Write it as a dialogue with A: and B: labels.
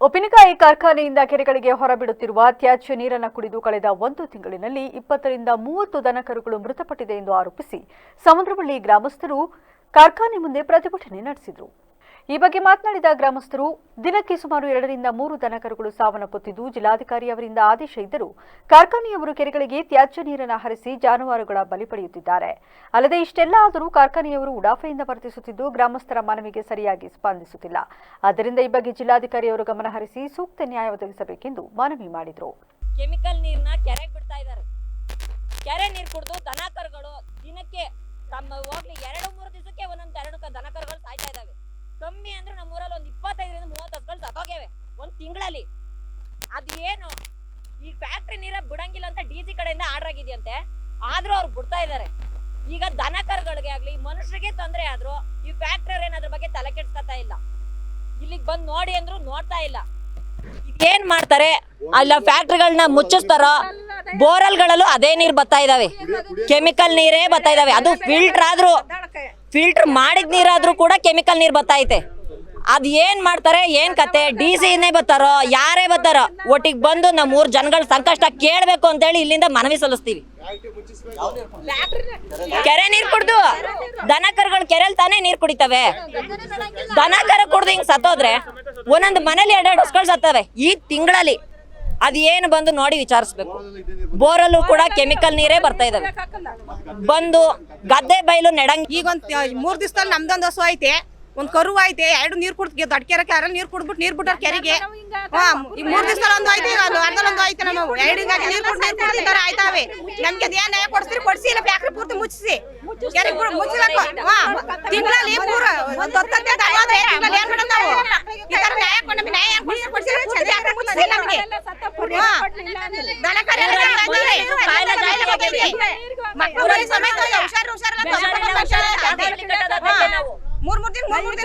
A: ಉಪ್ಪಿನಕಾಯಿ ಕಾರ್ಖಾನೆಯಿಂದ ಕೆರೆಗಳಿಗೆ ಹೊರಬಿಡುತ್ತಿರುವ ತ್ಯಾಜ್ಯ ನೀರನ್ನು ಕುಡಿದು ಕಳೆದ ಒಂದು ತಿಂಗಳಿನಲ್ಲಿ ಇಪ್ಪತ್ತರಿಂದ ಮೂವತ್ತು ದನಕರುಗಳು ಮೃತಪಟ್ಟಿದೆ ಎಂದು ಆರೋಪಿಸಿ ಸಮುದ್ರಬಳ್ಳಿ ಗ್ರಾಮಸ್ಥರು ಕಾರ್ಖಾನೆ ಮುಂದೆ ಪ್ರತಿಭಟನೆ ನಡೆಸಿದರು. ಈ ಬಗ್ಗೆ ಮಾತನಾಡಿದ ಗ್ರಾಮಸ್ಥರು, ದಿನಕ್ಕೆ ಸುಮಾರು ಎರಡರಿಂದ ಮೂರು ದನಕರುಗಳು ಸಾವನ್ನಪ್ಪುತ್ತಿದ್ದು, ಜಿಲ್ಲಾಧಿಕಾರಿ ಅವರಿಂದ ಆದೇಶ ಇದ್ದರೂ ಕಾರ್ಖಾನೆಯವರು ಕೆರೆಗಳಿಗೆ ತ್ಯಾಜ್ಯ ನೀರನ್ನು ಹರಿಸಿ ಜಾನುವಾರುಗಳ ಬಲಿ ಪಡೆಯುತ್ತಿದ್ದಾರೆ. ಅಲ್ಲದೆ ಇಷ್ಟೆಲ್ಲ ಆದರೂ ಕಾರ್ಖಾನೆಯವರು ಉಡಾಫೆಯಿಂದ ವರ್ತಿಸುತ್ತಿದ್ದು, ಗ್ರಾಮಸ್ಥರ ಮನವಿಗೆ ಸರಿಯಾಗಿ ಸ್ಪಂದಿಸುತ್ತಿಲ್ಲ. ಆದ್ದರಿಂದ ಈ ಬಗ್ಗೆ ಜಿಲ್ಲಾಧಿಕಾರಿಯವರು ಗಮನಹರಿಸಿ ಸೂಕ್ತ ನ್ಯಾಯ ಒದಗಿಸಬೇಕೆಂದು ಮನವಿ ಮಾಡಿದರು.
B: ಕೆಮಿಕಲ್ ನೀರ್ನ ಕೆರೆಗೆ ಬಿಡ್ತಾ ಇದ್ದಾರೆ ಕೆರೆ ನೀರು ಕುಡಿದು ದನ ಕರುಗಳು ದಿನಕ್ಕೆ ತಮ್ಮ ಹೋಗ್ಲಿ ಎರಡು ಮೂರು ದಿವಸಕ್ಕೆ ಒಂದೊಂದು ಎರಡು ಕ- ದನ ಕರುಗಳು ಸಾಯ್ತಾ ಇದಾವೆ ಕಮ್ಮಿ ಅಂದ್ರೆ ನಮ್ಮ ಊರಲ್ಲಿ ಒಂದು ಇಪ್ಪತ್ತೈದರಿಂದ ಮೂವತ್ತು ಹಸುಗಳು ಸತ್ತೋಗ್ಯವೆ ಒಂದು ತಿಂಗಳಲ್ಲಿ. ಅದು ಏನು? ಈ ಫ್ಯಾಕ್ಟ್ರಿ ನೀರ ಬಿಡಂಗಿಲ್ಲ ಅಂತ ಡಿ ಸಿ ಕಡೆಯಿಂದ ಆರ್ಡರ್ ಆಗಿದೆಯಂತೆ. ಆದ್ರೂ ಅವ್ರು ಬಿಡ್ತಾ ಇದ್ದಾರೆ. ಈಗ ದನಕರುಗಳಿಗೆ ಆಗ್ಲಿ, ಮನುಷ್ಯರಿಗೆ ತೊಂದರೆ ಆದ್ರೂ ಈ ಫ್ಯಾಕ್ಟ್ರಿ ಏನಾದ್ರ ಬಗ್ಗೆ ತಲೆ ಕೆಡ್ಸ್ಕೊತಾ ಇಲ್ಲ. ಇಲ್ಲಿಗೆ ಬಂದು ನೋಡಿ ಅಂದ್ರು ನೋಡ್ತಾ ಇಲ್ಲ. ಏನ್ ಮಾಡ್ತಾರೆ? ಅಲ್ಲ ಫ್ಯಾಕ್ಟ್ರಿಗಳನ್ನ ಮುಚ್ಚಿಸ್ತಾರೋ? ಬೋರಲ್ಗಳಲ್ಲೂ ಅದೇ ನೀರ್ ಬರ್ತಾ ಇದಾವೆ. ಕೆಮಿಕಲ್ ನೀರೇ ಬರ್ತಾ ಇದಾವೆ. ಅದು ಫಿಲ್ಟರ್ ಆದ್ರೂ ಫಿಲ್ಟರ್ ಮಾಡಿದ ನೀರಾದ್ರೂ ಕೂಡ ಕೆಮಿಕಲ್ ನೀರ್ ಬರ್ತಾ ಐತೆ. ಅದ್ ಏನ್ ಮಾಡ್ತಾರೆ, ಏನ್ ಕತೆ? ಡಿ ಸಿನೇ ಬರ್ತಾರೋ, ಯಾರೇ ಬರ್ತಾರೋ, ಒಟ್ಟಿಗೆ ಬಂದು ನಮ್ಮ ಊರ್ ಜನಗಳ ಸಂಕಷ್ಟ ಕೇಳ್ಬೇಕು ಅಂತೇಳಿ ಇಲ್ಲಿಂದ ಮನವಿ ಸಲ್ಲಿಸ್ತೀವಿ. ಕೆರೆ ನೀರ್ ಕುಡ್ದು ದನ ಕರುಗಳು ಕೆರೆಲ್ ತಾನೇ ನೀರ್ ಕುಡಿತವೆ. ದನ ಕರು ಕುಡ್ದು ಹಿಂಗ್ ಸತ್ತೋದ್ರೆ ಒಂದೊಂದು ಮನೇಲಿ ಎರಡೆರಡು ಹೊಸ್ಗಳು ಸತ್ತವೆ ಈ ತಿಂಗಳಲ್ಲಿ. ಅದ್ ಏನು ಬಂದು ನೋಡಿ ವಿಚಾರಿಸ್ಬೇಕು. ಬೋರಲ್ಲೂ ಕೂಡ ಕೆಮಿಕಲ್ ನೀರೇ ಬರ್ತಾ ಇದಾವೆ. ಬಂದು ಗದ್ದೆ ಬೈಲು ನೆಡಂಗ್
C: ಈಗ ಒಂದ್ ಮೂರ್ ದಿವಸದಲ್ಲಿ ನಮ್ದೊಂದು ಹಸು ಐತೆ. ಒಂದ್ ಕರು ಐತೆ ಎರಡು ನೀರ್ ಕುಡ್ದು ದೊಡ್ಡ ಕೆರೆ ಕೆರೆ ನೀರ್ ಕುಡ್ಬಿಟ್ಟು ನೀರ್ ಬಿಟ್ಟಾರ ಕೆರೆಗೆ. ಹಾ ಈ ಮೂರ್ ದಿವಸದಲ್ಲಿ ಒಂದು ಐತೆ ಈಗ ಒಂದು ಐತೆ ನಾವು ಎರಡು ಹಿಂಗಾಗಿ ನೀರ್ ಕುಡ್ದು ನೀರು ತರ ಆಯ್ತಾವೆ. ನಮ್ಗೆ ಅದ್ ಏನ್ ನ್ಯಾಯ ಕೊಡ್ಸ್ರಿ ಕೊಡ್ಸಿ ಇಲ್ಲ ಬ್ಯಾಕ್ರಿ ಪೂರ್ತಿ ಮುಚ್ಚಿಸಿ. ಕೆರೆ ಮುಚ್ಚಬೇಕು ಹಾ ತಿಂಗಳಲ್ಲಿ ಪೂರ ಒಂದ್ ಹತ್ತತ್ತೆ ತಗೊಂಡ್ರೆ ತಿಂಗಳಲ್ಲಿ ಏನ್ ಮಾಡೋದು ನಾವು ಈ ತರ ನ್ಯಾಯ ಕೊಡ್- ನಮ್ಗೆ ನ್ಯಾಯ ಏನ್ ಕೊಡ್ಸಿ ಮುಚ್ಚಿಸಿ ನಮ್ಗೆ. ಮಕ್ಕಳು ಸಮೇತ ಹುಷಾರು ಹುಷಾರಲ್ಲ. ಮೂರ್